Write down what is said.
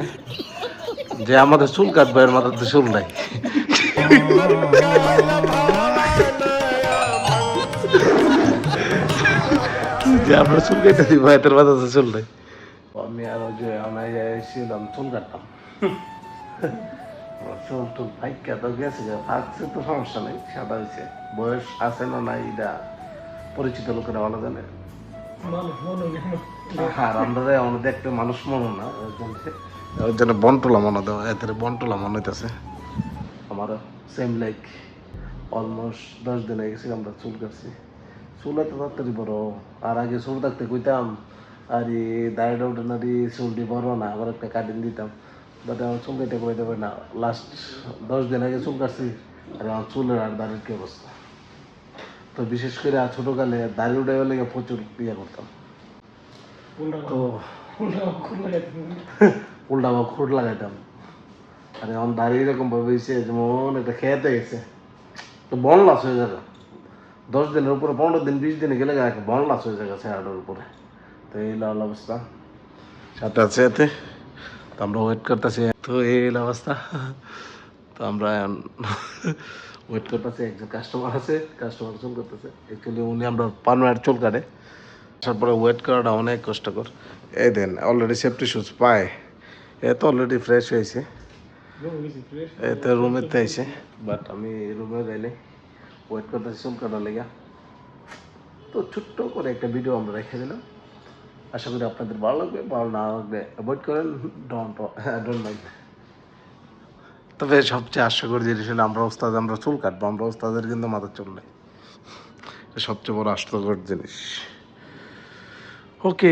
এখানে যে আমাদের চুল কাটবে, এর মাথাতে চুল নাই। যে আমরা চুল কেটে দিব, এটার মাথাতে চুল নাই। আমি আর যে আমি এসেছিলাম চুল কাটতাম। চুল টুল ফাইকা তো গেছে ফাঁকছে তো সমস্যা নেই, সাদা হয়েছে বয়স আছে না নাই, এটা পরিচিত লোকেরা ভালো জানে। আমরা আমাদের মানুষ মনে না ওই জন্য- ওই মনে দেওয়া এতে বন্টলা মনে হইতেছে। আমারও সেম লাইক অলমোস্ট দশ দিন হয়ে গেছে আমরা চুল কাটছি। চুল এত তাড়াতাড়ি বড় আর আগে চুল থাকতে কইতাম আর দাঁড়িয়ে না রে চুলটি বড় না আবার একটা কাটিং দিতাম। বাট আমার চুল কেটে কইতে পারি না লাস্ট দশ দিন আগে চুল কাটছি আর আমার চুলের আর দাঁড়িয়ে কি অবস্থা? তো বিশেষ করে আর ছোটোকালে দাড়ি উঠে লেগে প্রচুর ইয়ে করতাম। তো উল্টা বা খুঁট লাগাইতাম। আর এখন দাঁড়িয়ে এরকম ভাবে যেমন একটা খেতে গেছে তো বন লাস হয়ে যাবে। দশ দিনের উপরে পনেরো দিন বিশ দিনে গেলে একটা বন লাস হয়ে যাবে চেহারাটার উপরে। তো এই লাল অবস্থা। সাথে আছে এতে। তো আমরা ওয়েট করতেছি। তো এই অবস্থা। তো আমরা ওয়েট করতেছি, একজন কাস্টমার আছে কাস্টমার চুল করতেছে। অ্যাকচুয়ালি উনি আমরা পানওয়ার চুল কাটে তারপরে ওয়েট করাটা অনেক কষ্টকর। এই দেন অলরেডি সেফটি শুজ পায়। এ তো অলরেডি ফ্রেশ হয়েছে। এই তো রুমেতে বাট আমি রুমে যাইনি। ওয়েট করতেছি চুল কাটার লেগা। তো ছোট্ট করে একটা ভিডিও আমরা রেখে দিলাম। আশা করি আপনাদের ভালো লাগবে, ভালো না লাগবে অ্যাভয়েড করেন ডোন্ট ডোন্ট মাইন্ড তবে সবচেয়ে হাস্যকর জিনিস হলো আমরা ওস্তাদ, আমরা চুল কাটবো, আমরা ওস্তাদের কিন্তু মাথার চুল নেই। সবচেয়ে বড় হাস্যকর জিনিস। ওকে